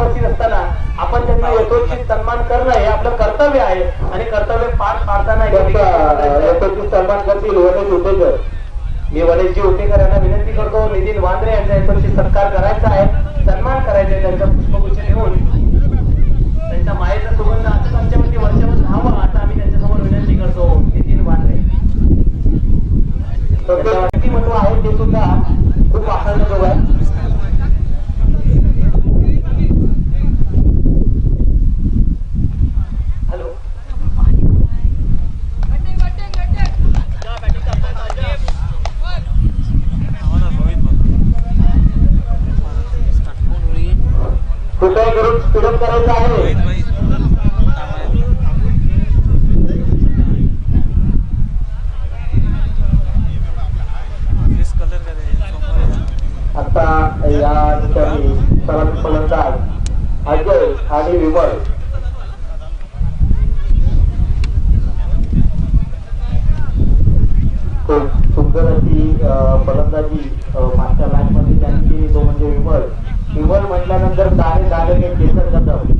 उपस्थित असताना आपण त्यांना यथोचित सन्मान करणं हे आपलं कर्तव्य आहे. आणि कर्तव्य पार पाडताना यथोचित सन्मान करतील वनेश उटेकर मी वनेशजी उटेकर यांना विनंती करतो नितीन वांद्रे यांचा यथोचित सत्कार करायचा आहे. सन्मान करायचा आहे त्यांचा पुष्पगुच्छ देऊन त्यांच्या मायेचा सुगंध असंच आमच्यावरती वर्षावर राहावं असं आम्ही त्यांच्यासमोर विनंती करतो. नितीन वांद्रे त्याचं व्यक्तिमत्व आहे ते सुद्धा खूप आनंदजोग आहे हॅलो कृपया करून स्पीडअप करायचं आहे आता या ठिकाणी सलामी फलंदाज अजय आणि विमल सुंदर अशी फलंदाजी मागच्या मॅच मध्ये त्यांनी केली तो म्हणजे विमल विमल म्हटल्यानंतर दाणे दाणे केसर कदम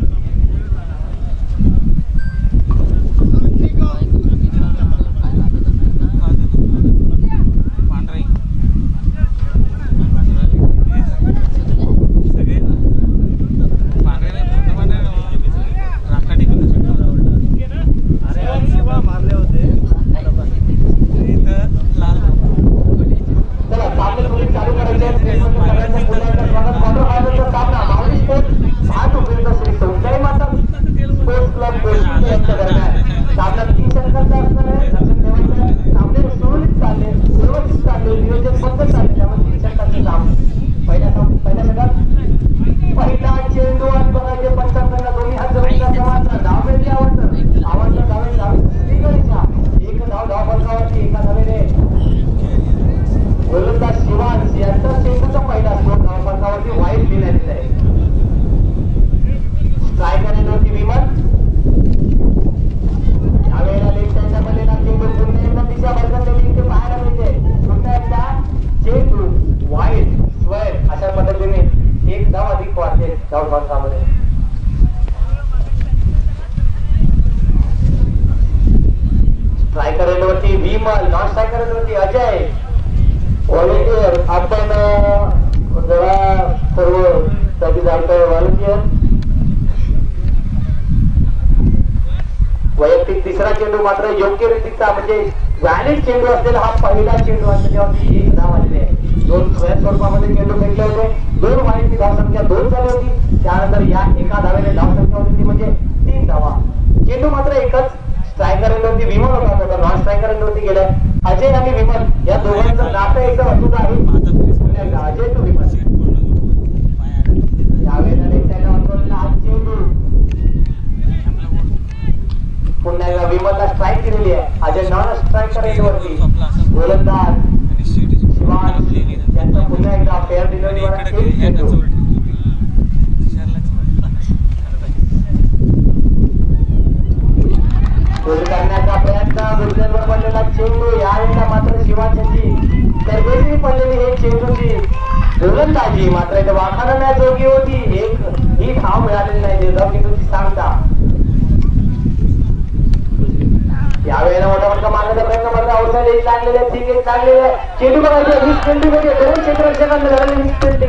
चला सामने थोडी चालू करायचे आहेत. ट्रेनमध्ये सगळ्यांचं पुन्हा एकदा स्वागत. क्वार्टर फायनलचा सामना माऊली स्पोर्ट्स भाट उपयुक्त श्री संजय माता स्पोर्ट्स क्लब गोष्टी यांच्या दरम्यान सामना तीन षटकांचा असणार आहे लक्षात ठेवायचं आहे. सामने सुरळीत चालले व्यवस्थित चालले नियोजन पद्धत चालले त्यामुळे तीन षटकांचे सामने पहिल्या साम- पहिल्या षटकात पहिला चेंडू आणि बघायचे पंचांना दोन्ही हात जवळ समाजचा धाव मिळते आवडतं आवडतं धावे धावे श्रीगणेशा. एक धाव धाव फलकावरती एका धावेने गोलंदाज शिवांश यांचा चेंडूचा पहिला स्कोर धावपंथावरती वाईट लिहिण्यात आहे स्ट्रायकर येण्यावरती विमान यावेळेला लेफ्ट हँडच्या बलेला चेंडू पुन्हा एकदा दिशा बदललेली इथे पाहायला मिळते पुन्हा एकदा चेंडू वाईट स्क्वेअर अशा पद्धतीने एक धाव अधिक वाढते धावपंथामध्ये स्ट्रायकर येण्यावरती विमल नॉन स्ट्रायकर येण्यावरती अजय व्हॉलेंटियर आपण जरा सर्व त्याची जाणकारी व्हॉलेंटियर वैयक्तिक तिसरा चेंडू मात्र योग्य रीतीचा म्हणजे व्हॅलिड चेंडू असलेला हा पहिला चेंडू आहे त्याच्यावरती एक धाव आलेली आहे. दोन स्क्वेअर स्वरूपामध्ये चेंडू फेकले होते दोन वाईटची धावसंख्या दोन झाली होती. त्यानंतर या एका धावेने धावसंख्या होती ती म्हणजे तीन धावा. चेंडू मात्र एकच स्ट्रायकर वरती विमान होता नॉन स्ट्रायकर वरती गेलाय अजय आणि विमल या दोघांचं नातं एकदम अचूक आहे. अजय तो विमल. पुन्हा विमलला स्ट्राईक दिलेली आहे. अजय नॉन करायची वरती गोलंदाज शिवांश यांचा पुन्हा एकदा फेअर डिलिव्हरीवर एक चेंडू गोल करण्याचा प्रयत्न गुजरातवर पडलेला चेंडू यावेळेला मात्र शिवांशाची तरबेजी पडलेली हे चेंडूची गोलंदाजी मात्र इथे वाखाणण्याजोगी होती एक ही धाव मिळालेली नाही देवधाव चेंडूची सांगता यावेळेला मोठा मोठा मारण्याचा प्रयत्न मात्र अवसर एक लागलेले आहे, ठीक आहे चेंडू. बघायचे वीस ट्वेंटी मध्ये दोन क्षेत्ररक्षकांना झालेले वीस ट्वेंटी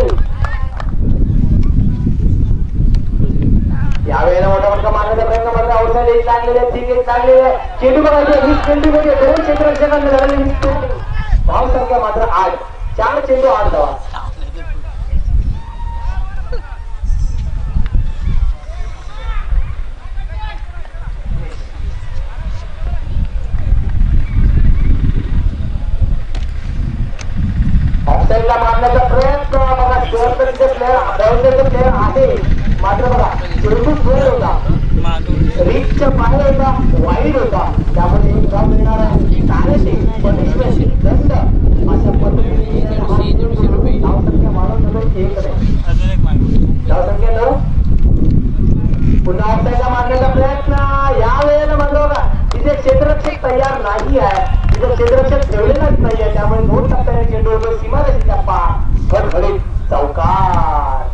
यावेळेला मोठा मोठा मारण्याचा प्रयत्न मात्र अवसर एक लागलेले आहे, ठीक आहे चेंडू. बघायचे वीस ट्वेंटी मध्ये दोन क्षेत्ररक्षकांना झालेले वीस ट्वेंटी धाव संख्या मात्र आठ. चार चेंडू आठ धावा ऑफसाईडला मारण्याचा प्रयत्न बघा शिवसेनेचे प्लेअर दौंडेचे प्लेअर आहे. मात्र बघा चेंडू होता रिचच्या बाहेर होता वाईड होता. त्यामध्ये एक धाव मिळणार आहे तारेशे पनिशमेंट दंड अशा पद्धतीने हा चेंडू धावसंख्या वाढवून झाली एक नाही धावसंख्या नऊ पुन्हा ऑफसाईडला मारण्याचा प्रयत्न या वेळेला म्हणलं बघा तिथे क्षेत्ररक्षक तयार नाही आहे तिथे क्षेत्ररक्षक ठेवलेलाच नाही आहे त्यामुळे दोन टप्प्याने चेंडू होतो सीमारेषेच्या पार घडघडीत चौकार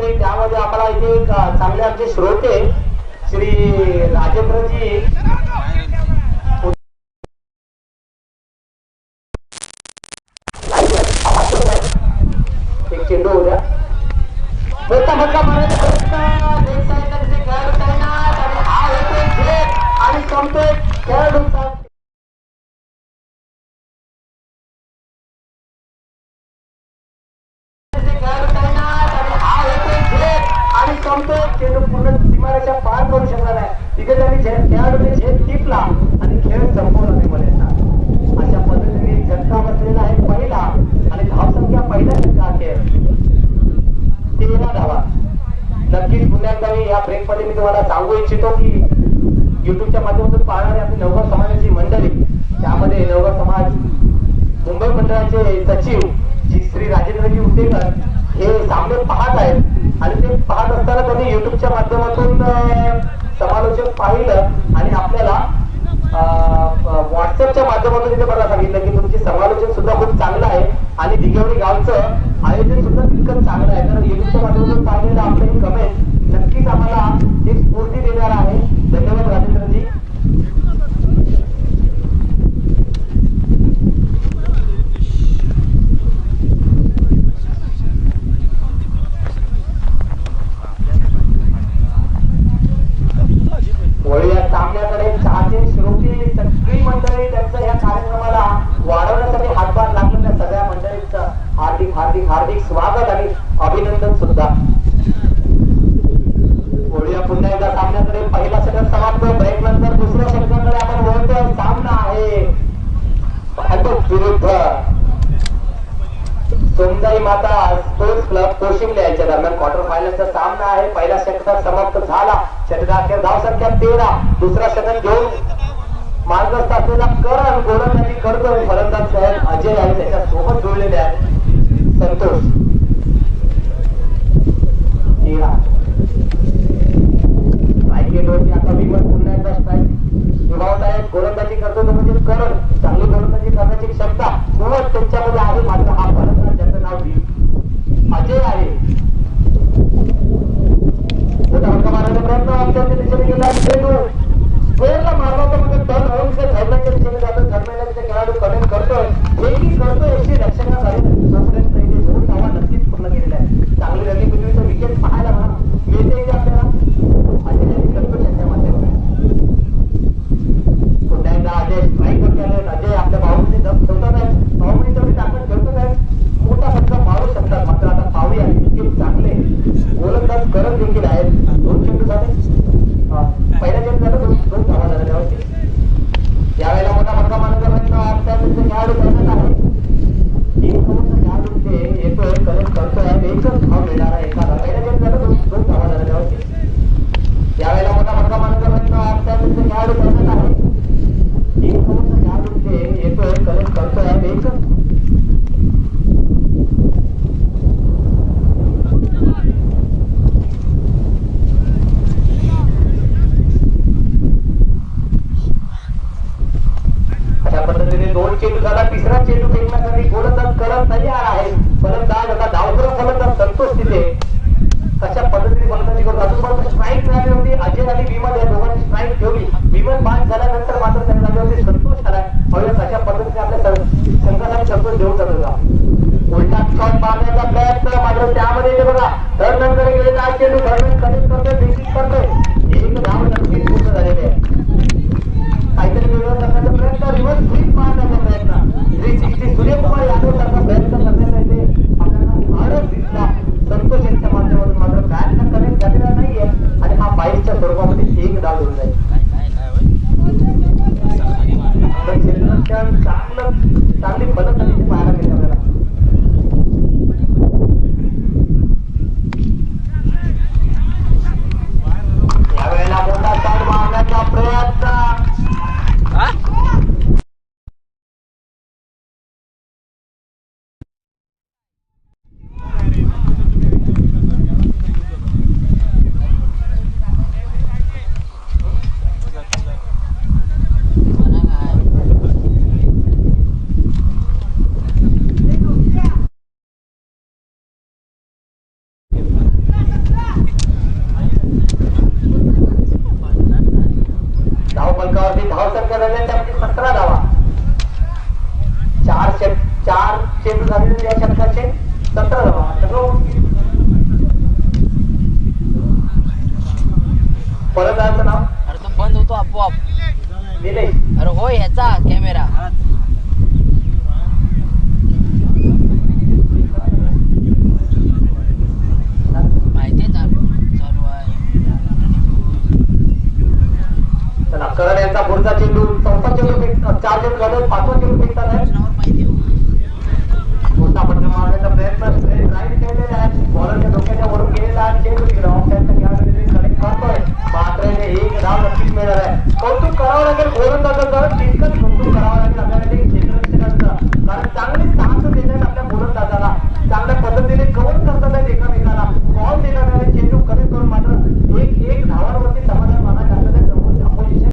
आणि त्यामध्ये आम्हाला इथे चांगले आमचे श्रोते श्री राजेंद्रजी एक चेंडू उद्या मोठा मोठा मारायचा प्रयत्न लेफ्ट साईडला तिथे खेळाडू तैनात आणि हा होतोय झेल आणि संपतोय खेळाडूंचा तिथे खेळाडू तैनात आणि हा होतोय झेल आणि संपतोय चेंडू पूर्ण सीमारेषा पार करू शकला नाही तिथे त्यांनी झेल खेळाडूने झेल टिपला आणि खेळ संपवला नाही मला अशा पद्धतीने झटका बसलेला आहे पहिला आणि धावसंख्या पहिल्या झटका अखेर तेरा धावा नक्कीच पुन्हा एकदा मी या ब्रेकमध्ये मी तुम्हाला सांगू इच्छितो की टीव्हीच्या माध्यमातून पाहणारे आपली नवगाव समाजाची मंडळी त्यामध्ये नवगाव समाज मुंबई मंडळाचे सचिव जी श्री राजेंद्रजी उतेकर हे सामने पाहत आहेत. आणि ते पाहत असताना त्यांनी युट्यूबच्या माध्यमातून समालोचक पाहिलं. आणि आपल्याला व्हॉट्सअपच्या माध्यमातून इथे बघा सांगितलं की तुमचे समालोचन सुद्धा खूप चांगलं आहे. आणि दिगवडी गावचं आयोजन सुद्धा तितकंच चांगलं आहे. तर युट्यूबच्या माध्यमातून पाहिलेलं आपलं हे कमेंट नक्कीच आम्हाला एक स्फूर्ती देणार षटकाखेर संख्या तेरा दुसरा षटक घेऊन मार्गस्थ असलेला करण गोलंदाजी करतोय फलंदाज साहेब अजय आहे त्याच्या सोबत जुळलेले आहेत. संतोष. तेरा. स्ट्राईक आता विमल पुन्हा एकदा स्ट्राईक निभावत आहेत गोलंदाजी करतो तो म्हणजे करण. चांगली गोलंदाजी करण्याची क्षमता कुवत त्यांच्यामध्ये आहे. मात्र हा फलंदाज ज्याचं नाव वि- अजय आहे मोठा फटका मारण्याचा प्रयत्न अत्यंत दिशेने गेला चेंडू स्क्वेअरला मारला तर म्हणजे टर्न होऊन ते धरण्याच्या दिशेने जातो धरण्याला तिथे खेळाडू कमेंट करतोय हेही करतोय अशी रक्षणा झाली तोपर्यंत इथे दोन धावा नक्कीच पूर्ण केलेल्या आहेत चांगली रंगी पृथ्वीचं विकेट पाहायला म्हणा मिळते इथे आपल्याला अजय आणि संतोष यांच्या माध्यमातून पुन्हा एकदा अजय स्ट्राईकवर केले अजय आपल्या भाऊने दम ठेवतात आहेत भाऊने तेवढी ताकद ठेवतात आहेत मोठा फटका मारू शकतात मात्र आता पाहूया इतके चांगले गोलंदाज करत देखील आहेत दोन चेंडू झाले हा, पहिल्या चेंडू झालं दोन दोन धावा झाल्या त्यावरती यावेळेला मोठा फटका मारण्याचा प्रयत्न आपल्या त्यांचे खेळाडू करत आहे तीन करोडचा खेळाडू इथे येतोय कनेक्ट करतोय एकच भाव मिळणार आहे एखादा पहिल्या चेंडू झालं दोन दोन धावा झाल्या त्यावरती यावेळेला मोठा फटका मारण्याचा आता तुमचं खेळाडू करणार आहे. तीन येतोय करतोय एकच दोन चेंडू झाला तिसरा चेंडू फेकण्यासाठी गोलंदाज करत तयार आहे. फलंदाज आता डावखुरा फलंदाज संतोष तिथे कशा पद्धतीने फलंदाजी करतो अजून पण स्ट्राईक मिळाली होती. अजय आणि विमल या दोघांनी स्ट्राईक ठेवली. विमल बाद झाल्यानंतर मात्र त्या जागेवरती संतोष आलाय म्हणून कशा पद्धतीने आपल्या संघाला संतोष देऊन जातो उलटा शॉट मारण्याचा प्रयत्न मात्र त्यामध्ये ते बघा. धर्मेंद्रकडे गेलेला हा चेंडू धर्मेंद्र कनेक्ट करतोय बेसिक करतोय. एक धाव नक्कीच पूर्ण झालेली आहे काहीतरी वेगळं करण्याचा प्रयत्न रिव्हर्स स्वीप मारण्याचा प्रयत्न श्री श्री सूर्यकुमार यादव सारखा प्रयत्न करण्याचा इथे आपल्याला फारच दिसला संतोष यांच्या माध्यमातून मात्र बॅटला कनेक्ट झालेला नाहीये आणि हा बाईकच्या स्वरूपामध्ये एक डाव होऊन जाईल पण क्षेत्ररक्षण चांगलं चांगली फलंदाजी इथे पाहायला मिळते आपल्याला झाल्या त्यापैकी सतरा धावा चार षट चार चेंडू झालेले या षटकाचे सतरा धावा फलकाचं नाव? अरे तो बंद होतो आपोआप. निलेश. अरे होय ह्याचा कॅमेरा करण यांचा पुढचा चेंडू चौथा चेंडू फेक चार चेंडू झाले पाचवा चेंडू फेकतात आहे नावावर माहिती हो. मोठा पटकन मारण्याचा प्रयत्न राईट केलेला